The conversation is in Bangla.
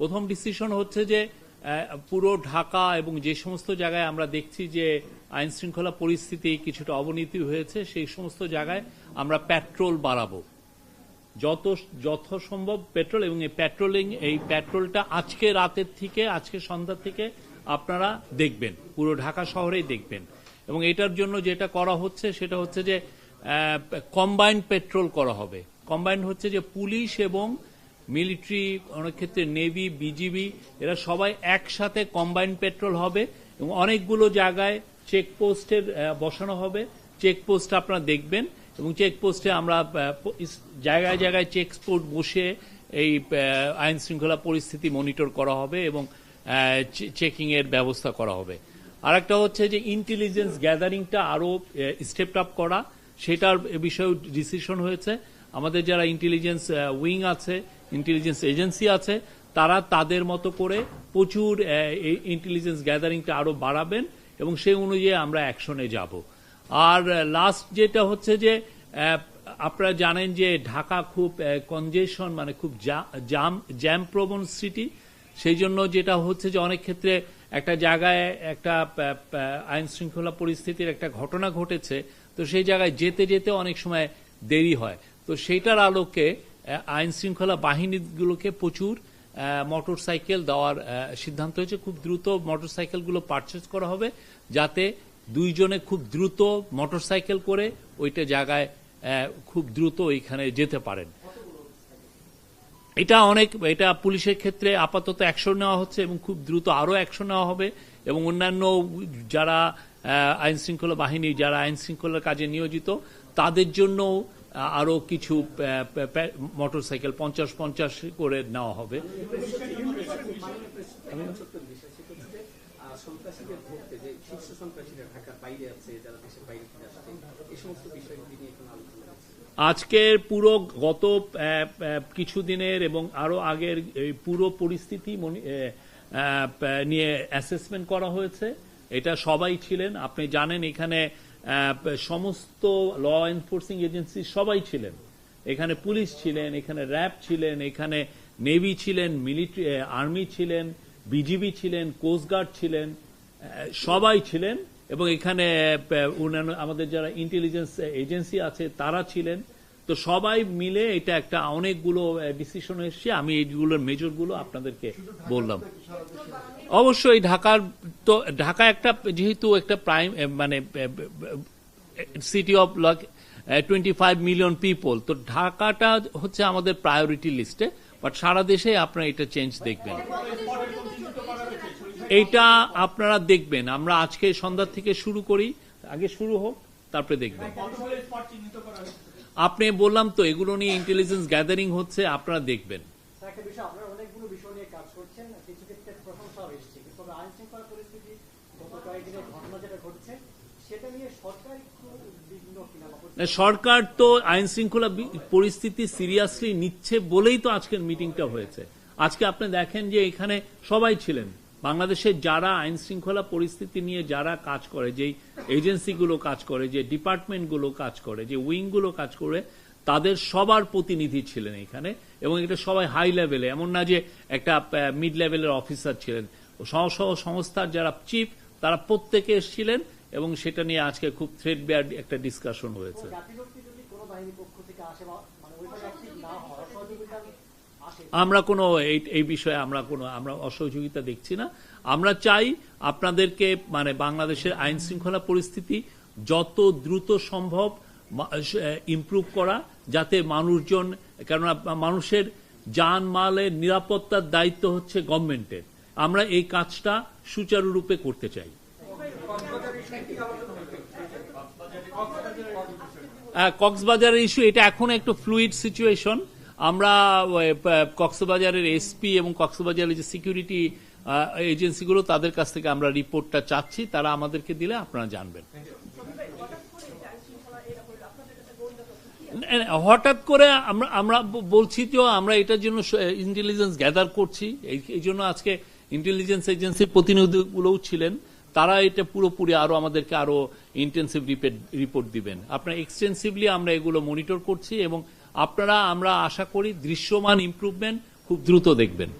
প্রথম ডিসিশন হচ্ছে যে পুরো ঢাকা এবং যে সমস্ত জায়গায় আমরা দেখছি যে আইন শৃঙ্খলা পরিস্থিতি কিছুটা অবনতি হয়েছে, সেই সমস্ত জায়গায় আমরা পেট্রোল বাড়াবো। যত, যথাসম্ভব পেট্রোল এবং এই পেট্রোলিং এই পেট্রোলটা আজকে রাতের থেকে, আজকে সন্ধ্যা থেকে আপনারা দেখবেন, পুরো ঢাকা শহরেই দেখবেন। এবং এটার জন্য যেটা করা হচ্ছে, সেটা হচ্ছে যে কম্বাইন্ড পেট্রোল করা হবে। কম্বাইন্ড হচ্ছে যে পুলিশ এবং মিলিটারি, অনেক ক্ষেত্রে নেভি, বিজিবি, এরা সবাই একসাথে কম্বাইন্ড পেট্রোল হবে এবং অনেকগুলো জায়গায় চেকপোস্টের বসানো হবে। চেকপোস্ট আপনারা দেখবেন এবং চেকপোস্টে আমরা জায়গায় জায়গায় চেকপোস্ট বসে এই আইন শৃঙ্খলা পরিস্থিতি মনিটর করা হবে এবং চেকিং এর ব্যবস্থা করা হবে। আর একটা হচ্ছে যে ইন্টেলিজেন্স গ্যাদারিংটা আরও স্টেপ আপ করা। সেটার বিষয়ে ডিসিশন হয়েছে। আমাদের যারা ইন্টেলিজেন্স উইং আছে ইন্টেলিজেন্স এজেন্সি আছে, তারা তাদের মতো করে প্রচুর ইন্টেলিজেন্স গ্যাদারিংটা আরও বাড়াবেন এবং সেই অনুযায়ী আমরা অ্যাকশনে যাব। আর লাস্ট যেটা হচ্ছে যে আপনারা জানেন যে ঢাকা খুব কনজেশন মানে খুব জাম জ্যাম প্রবণ সিটি সেই জন্য যেটা হচ্ছে যে অনেক ক্ষেত্রে একটা জায়গায় একটা আইন শৃঙ্খলা পরিস্থিতির একটা ঘটনা ঘটেছে, তো সেই জায়গায় যেতে যেতে অনেক সময় দেরি হয়। তো সেইটার আলোকে আইন শৃঙ্খলা বাহিনীগুলোকে প্রচুর মোটর সাইকেল দেওয়ার সিদ্ধান্ত হয়েছে। খুব দ্রুত মোটর সাইকেলগুলো পারচেজ করা হবে যাতে দুইজনে খুব দ্রুত মোটর সাইকেল করে ওইটা জায়গায় খুব দ্রুত ওইখানে যেতে পারেন। এটা অনেক, এটা পুলিশের ক্ষেত্রে আপাতত অ্যাকশন নেওয়া হচ্ছে এবং খুব দ্রুত আরও অ্যাকশন নেওয়া হবে এবং অন্যান্য যারা আইন শৃঙ্খলা বাহিনী, যারা আইন শৃঙ্খলার কাজে নিয়োজিত, তাদের জন্য আরও কিছু মোটরসাইকেল পঞ্চাশ পঞ্চাশ করে নেওয়া হবে। আজকের পুরো গত কিছুদিনের এবং আরও আগের পুরো পরিস্থিতি নিয়ে অ্যাসেসমেন্ট করা হয়েছে। এটা সবাই ছিলেন আপনি জানেন এখানে সমস্ত ল এনফোর্সিং এজেন্সি সবাই ছিলেন। এখানে পুলিশ ছিলেন, এখানে র্যাব ছিলেন, এখানে নেভি ছিলেন মিলিটারি আর্মি ছিলেন বিজিবি ছিলেন কোস্টগার্ড ছিলেন সবাই ছিলেন এবং এখানে আমাদের যারা ইন্টেলিজেন্স এজেন্সি আছে তারা ছিলেন। তো সবাই মিলে এটা একটা অনেকগুলো ডিসিশন এসছে। আমি এইগুলোর মেজরগুলো আপনাদেরকে বললাম। অবশ্যই ঢাকার তো, ঢাকা একটা, যেহেতু একটা প্রাইম মানে city of luck twenty five million people তো ঢাকাটা হচ্ছে আমাদের প্রায়োরিটি লিস্টে বাট সারা দেশে আপনারা এটা চেঞ্জ দেখবেন। এইটা আপনারা দেখবেন। আমরা আজকে সন্ধ্যা থেকে শুরু করি। আগে শুরু হোক, তারপরে দেখবেন। আপনি বললাম তো এগুলো নিয়ে ইন্টেলিজেন্স গ্যাদারিং হচ্ছে আপনারা দেখবেন। সরকার তো আইন শৃঙ্খলা পরিস্থিতি সিরিয়াসলি নিচ্ছে বলেই তো আজকের মিটিংটা হয়েছে। আজকে আপনি দেখেন যে এখানে সবাই ছিলেন। বাংলাদেশের যারা আইন শৃঙ্খলা পরিস্থিতি নিয়ে যারা কাজ করে যেই এজেন্সিগুলো কাজ করে, যে ডিপার্টমেন্টগুলো কাজ করে, যে উইংগুলো কাজ করে, তাদের সবার প্রতিনিধি ছিলেন এখানে এবং এটা সবাই হাই লেভেলে এমন না যে একটা মিড লেভেলের অফিসার ছিলেন। সহ সংস্থার যারা চিফ তারা প্রত্যেকে এসেছিলেন এবং সেটা নিয়ে আজকে খুব থ্রেড বেয়ার একটা ডিসকাশন হয়েছে। আমরা কোনো এই বিষয়ে আমরা কোনো, আমরা অসহযোগিতা দেখছি না। আমরা চাই আপনাদেরকে মানে বাংলাদেশের আইন শৃঙ্খলা পরিস্থিতি যত দ্রুত সম্ভব ইমপ্রুভ করা, যাতে মানুষজন, কেননা মানুষের যান মালের নিরাপত্তার দায়িত্ব হচ্ছে গভর্নমেন্টের আমরা এই কাজটা সুচারুরূপে করতে চাই। কক্সবাজারের ইস্যু এটা এখন একটু ফ্লুইড সিচুয়েশন আমরা কক্সবাজারের এসপি এবং কক্সবাজারের যে সিকিউরিটি এজেন্সিগুলো, তাদের কাছ থেকে আমরা রিপোর্টটা চাচ্ছি। তারা আমাদেরকে দিলে আপনারা জানবেন। হঠাৎ করে আমরা আমরা বলছি যে আমরা এটার জন্য ইন্টেলিজেন্স গ্যাদার করছি। এই- এই জন্য আজকে ইন্টেলিজেন্স এজেন্সির প্রতিনিধিগুলোও ছিলেন। তারা এটা পুরোপুরি আরও আমাদেরকে আরও ইন্টেন্সিভ রিপোর্ট দিবেন। আপনার এক্সটেন্সিভলি আমরা এগুলো মনিটর করছি এবং আপনারা আমরা আশা করি দৃশ্যমান ইম্প্রুভমেন্ট খুব দ্রুত দেখবেন।